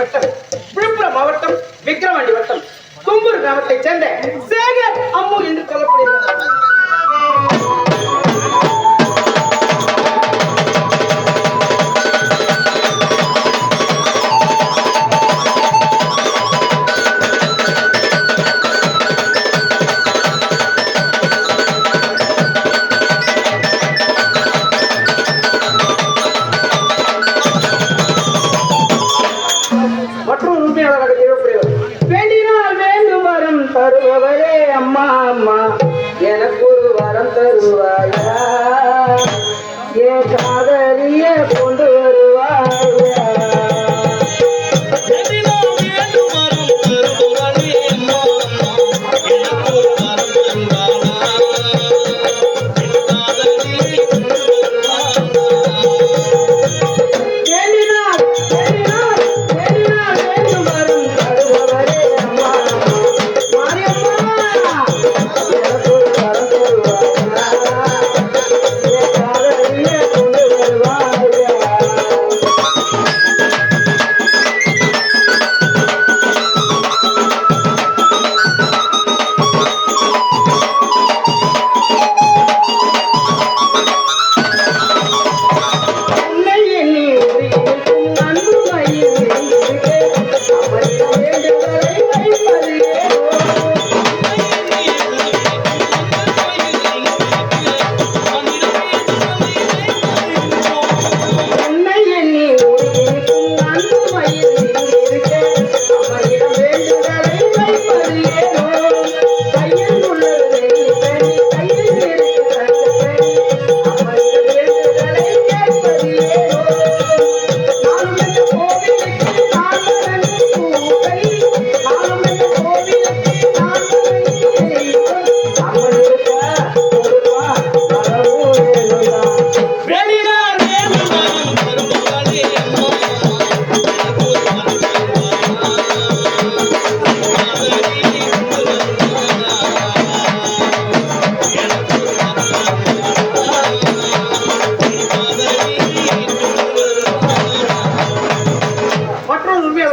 வட்டம். விழுப்புரம் மாவட்டம் விக்ரவாண்டி வட்டம். தும்பூர் கிராமத்தைச் சேர்ந்த சேகர் அம்மு என்று சொல்லப்படுகிறார்.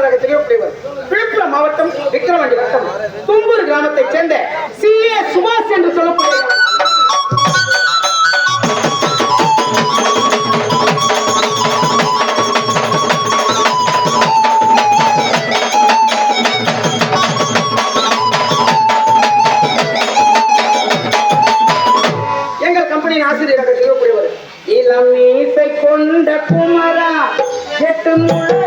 அலுவலகத்திலே புலிவர் விழுப்புரம் மாவட்டம் விக்கிரவாண்டி வட்டம். தும்பூர் கிராமத்தைச் சேர்ந்த சி. ஏ. சுபாஷ் என்று சொல்லக்கூடிய ஆசிரியராக இருக்கக்கூடியவர் இளம் மீசை கொண்ட குமரா எட்டு முழு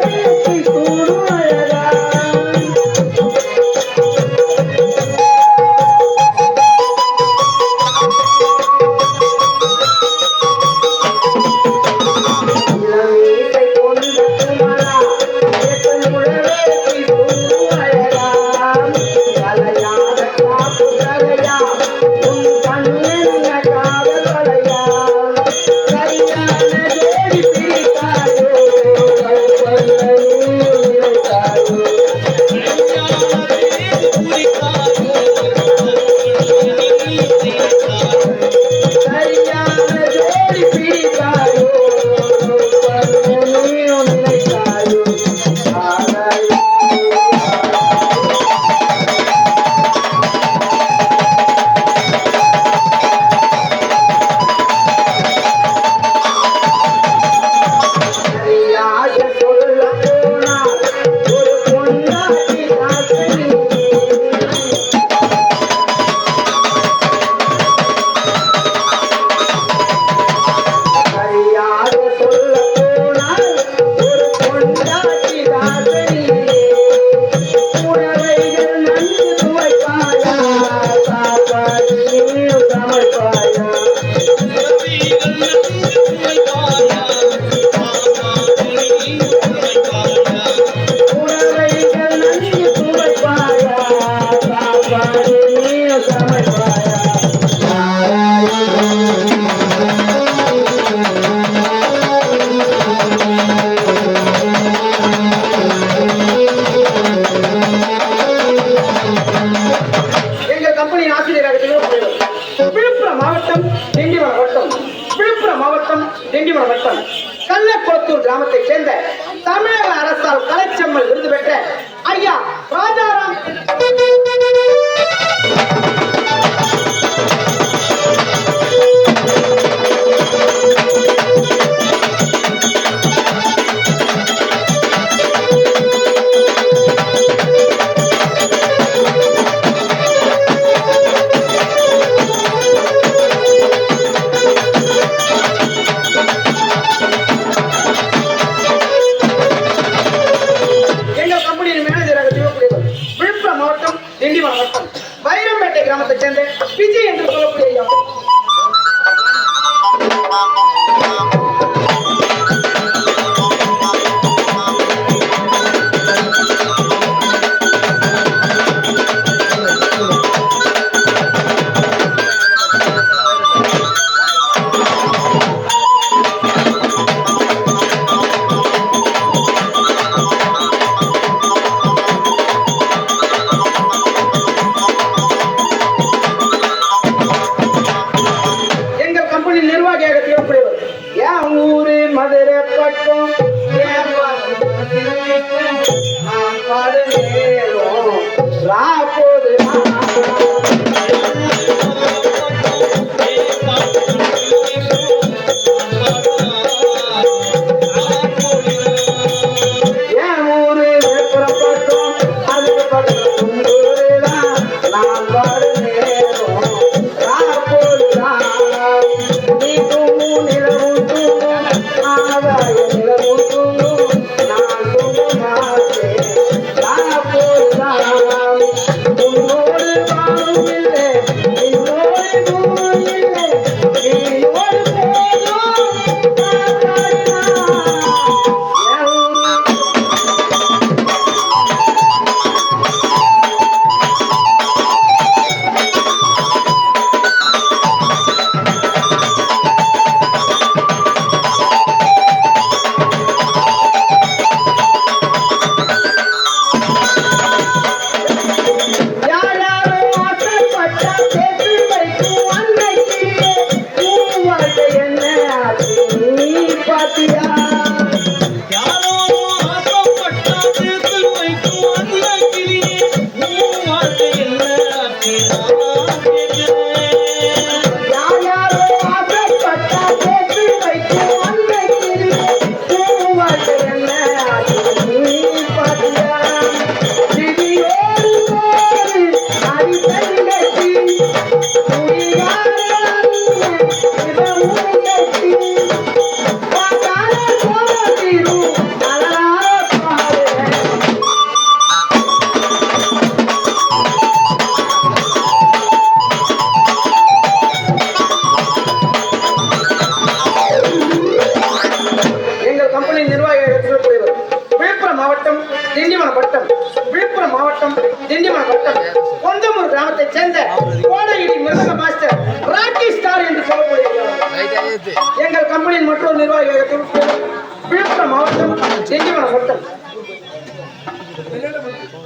திண்டிவனம் வட்டம் வைரம்பேட்டை கிராமத்தைச் சேர்ந்த விஜய் என்று சொல்லக்கூடிய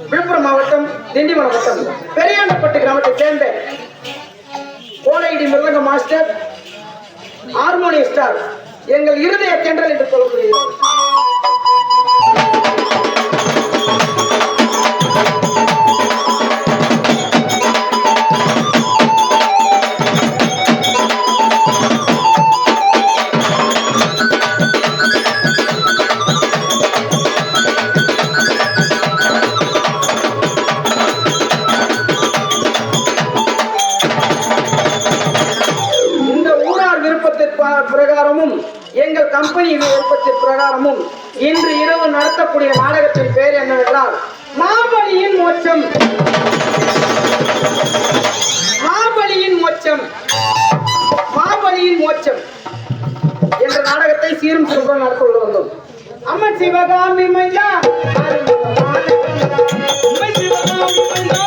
விழுப்புரம் மாவட்டம் திண்டிவனம் வட்டம் பெரியாண்டப்பட்டு கிராமத்தை சேர்ந்த கோடையடி மிருதங்க மாஸ்டர் ஹார்மோனிய ஸ்டார் எங்கள் இருதய தென்றல் என்று சொல்லக்கூடியது சீரும் சிறப்பாக நடக்கொண்டு வந்தோம். அம்மா சிவகாமி மையா சிவகாமி மையா